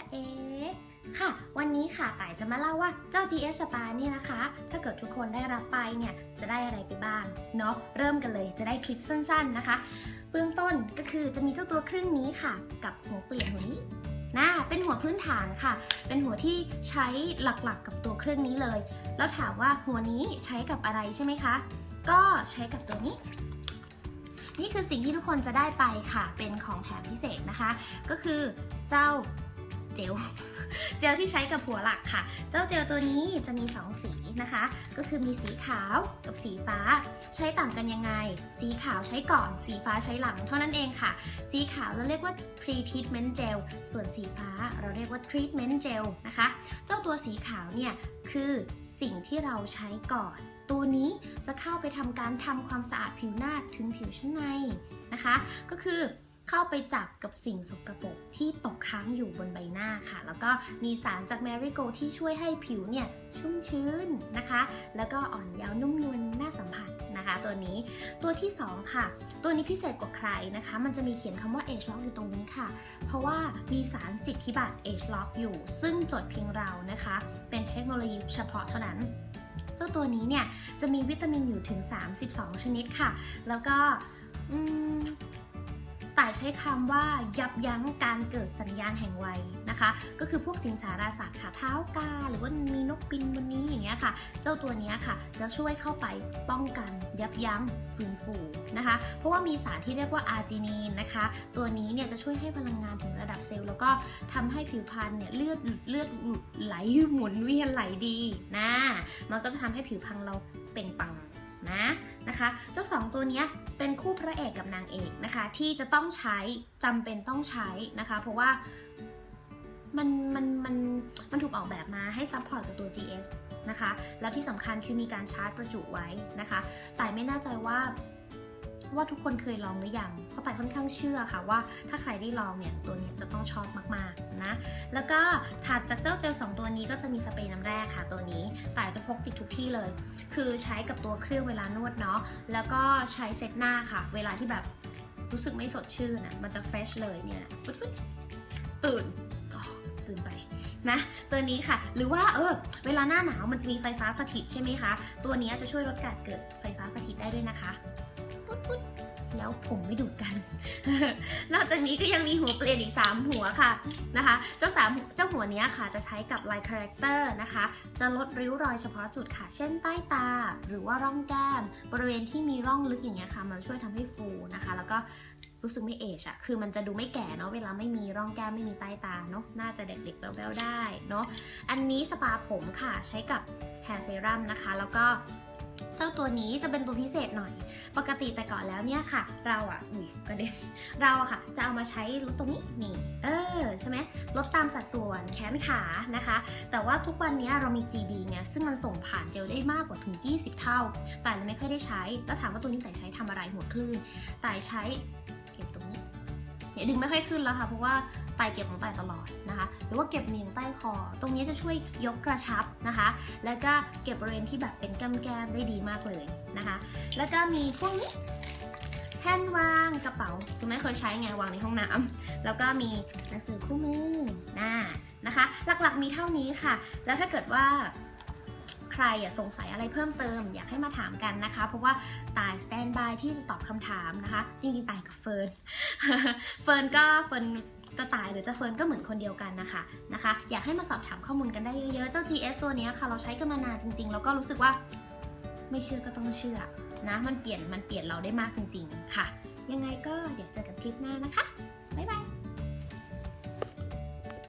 จะเอค่ะ วันนี้ค่ะต่ายจะมาเล่าว่าเจ้า GS Spa เนี่ยนะคะ ถ้าเกิดทุกคนได้รับไปเนี่ยจะได้อะไรไปบ้างเนาะเริ่มกันเลยจะได้คลิปสั้นๆนะคะ เบื้องต้นก็คือจะมีเจ้าตัวเครื่องนี้ค่ะ กับหัวเปลี่ยนหัวนี้นะเป็นหัวพื้นฐานค่ะ เป็นหัวที่ใช้หลักๆกับตัวเครื่องนี้เลย แล้วถามว่าหัวนี้ใช้กับอะไรใช่ไหมคะ ก็ใช้กับตัวนี้ นี่คือสิ่งที่ทุกคนจะได้ไปค่ะ เป็นของแถมพิเศษนะคะ ก็คือเจ้า เจล เจลที่ใช้กับหัวหลักค่ะ เจ้าเจลตัวนี้จะมี 2 สีนะคะ ก็คือมีสีขาวกับสีฟ้า ใช้ต่างกันยังไง สีขาวใช้ก่อน สีฟ้าใช้หลังเท่านั้นเองค่ะ สีขาวเราเรียกว่า pre treatment gel ส่วนสีฟ้าเราเรียกว่า treatment gel นะคะ เจ้าตัวสีขาวเนี่ยคือสิ่งที่เราใช้ก่อนตัวนี้จะเข้าไปทำการทำความสะอาดผิวหน้าถึงผิวชั้นในนะคะ ก็คือ เข้าไปจับกับสิ่งสกปรกที่ตกค้างอยู่บนใบหน้าค่ะ แล้วก็มีสารจากแมริโกที่ช่วยให้ผิวเนี่ยชุ่มชื้นนะคะ แล้วก็อ่อนเยาว์นุ่มนวลน่าสัมผัสนะคะ ตัวนี้ตัวที่ 2 ค่ะ ตัวนี้พิเศษกว่าใครนะคะ มันจะมีเขียนคำว่า age lock อยู่ตรงนี้ค่ะ เพราะว่ามีสารสิทธิบัตร age lock อยู่ ซึ่งจดเพียงเรานะคะ เป็นเทคโนโลยีเฉพาะเท่านั้นเจ้าตัวนี้เนี่ยจะมีวิตามินอยู่ถึง 32 ชนิดค่ะ แล้วก็ แต่ใช้คำว่ายับยั้งการเกิดสัญญาณแห่งวัยนะคะ ก็คือพวกสิงสาราสัตว์ค่ะเท้ากา หรือว่ามีนกบินบนนี้อย่างเงี้ยค่ะ เจ้าตัวนี้ค่ะ จะช่วยเข้าไปป้องกันยับยั้งฟื้นฟูนะคะ เพราะว่ามีสารที่เรียกว่าอาร์จินีนนะคะ ตัวนี้เนี่ยจะช่วยให้พลังงานถึงระดับเซลล์ แล้วก็ทำให้ผิวพรรณเนี่ยเลือดเลือดไหลหมุนเวียนไหลดีนะ มันก็จะทำให้ผิวพรรณเราเปล่งปลัง นะนะคะ เจ้าสองตัวนี้เป็นคู่พระเอกกับนางเอกนะคะ ที่จะต้องใช้จำเป็นต้องใช้นะคะ เพราะว่ามันมันมันมันถูกออกแบบมาให้ซัพพอร์ตกับตัว GS นะคะ แล้วที่สำคัญคือมีการชาร์จประจุไว้นะคะ แต่ไม่แน่ใจว่าว่าทุกคนเคยลองหรือยัง เพราะแต่ค่อนข้างเชื่อค่ะว่าถ้าใครได้ลองเนี่ยตัวนี้จะต้องชอบมากๆนะ แล้วก็ถัดจากเจ้าเจลสองตัวนี้ก็จะมีสเปรย์น้ำแร่ค่ะตัวนี้ แต่จะพกติดทุกที่เลย คือใช้กับตัวเครื่องเวลานวดเนาะ แล้วก็ใช้เซตหน้าค่ะ เวลาที่แบบรู้สึกไม่สดชื่นอะ มันจะเฟรชเลยเนี่ยฟึดฟึดตื่นตื่นไปนะตัวนี้ค่ะ หรือว่าเออเวลาหน้าหนาวมันจะมีไฟฟ้าสถิตใช่ไหมคะ ตัวนี้จะช่วยลดการเกิดไฟฟ้าสถิตได้ด้วยนะคะ แล้วผมไม่ดูดกัน นอกจากนี้ก็ยังมีหัวเปลี่ยนอีก 3 หัวค่ะนะคะ เจ้าสามเจ้าหัวนี้ค่ะจะใช้กับ Line Character นะคะ จะลดริ้วรอยเฉพาะจุดค่ะ เช่นใต้ตา หรือว่าร่องแก้ม บริเวณที่มีร่องลึกอย่างเงี้ยค่ะ มันช่วยทำให้ฟูนะคะ แล้วก็รู้สึกไม่เอชอะคือมันจะดูไม่แก่เนาะ เวลาไม่มีร่องแก้มไม่มีใต้ตาเนาะ น่าจะเด็กๆแบ๊วๆได้เนาะ อันนี้สปาผมค่ะใช้กับแฮร์เซรั่มนะคะ แล้วก็ เจ้าตัวนี้จะเป็นตัวพิเศษหน่อย ปกติแต่ก่อนแล้วเนี่ยค่ะ เราอะอุ้ยกระเด็นเราอะค่ะ จะเอามาใช้ลดตรงนี้นี่ เออใช่ไหมลดตามสัดส่วนแขนขานะคะ แต่ว่าทุกวันนี้เรามี GB ไงซึ่งมันส่งผ่านเจลได้มากกว่าถึง 20 เท่า แต่เราไม่ค่อยได้ใช้ แล้วถามว่าตัวนี้แต่ใช้ทำอะไรหัวคลื่นแต่ใช้ เนี่ยดึงไม่ค่อยขึ้นแล้วค่ะ เพราะว่าไตเก็บของไตตลอดนะคะ หรือว่าเก็บเนียงใต้คอ ตรงนี้จะช่วยยกกระชับนะคะ แล้วก็เก็บบริเวณที่แบบเป็นแก้มๆได้ดีมากเลยนะคะ แล้วก็มีพวกนี้แท่นวางกระเป๋าคุณไม่เคยใช้ไงวางในห้องน้ำแล้วก็มีหนังสือคู่มือน้านะคะ หลักๆมีเท่านี้ค่ะ แล้วถ้าเกิดว่าใครสงสัยอะไรเพิ่มเติม อยากให้มาถ กันนะคะ เพราะว่าตายสแตนบายที่จะตอบคำถามนะคะ จริงๆตายกับเฟิร์น เฟิร์นก็เฟิร์นจะตายหรือจะเฟิร์นก็เหมือนคนเดียวกันนะคะนะคะ อยากให้มาสอบถามข้อมูลกันได้เยอะๆ เจ้า GS ตัวนี้ค่ะ เราใช้กันมานานจริง ๆ แล้วก็รู้สึกว่าไม่เชื่อก็ต้องเชื่อนะ มันเปลี่ยนมันเปลี่ยนเราได้มากจริง ๆ ค่ะ ยังไงก็เดี๋ยวเจอกันคลิปหน้านะคะบ๊ายบาย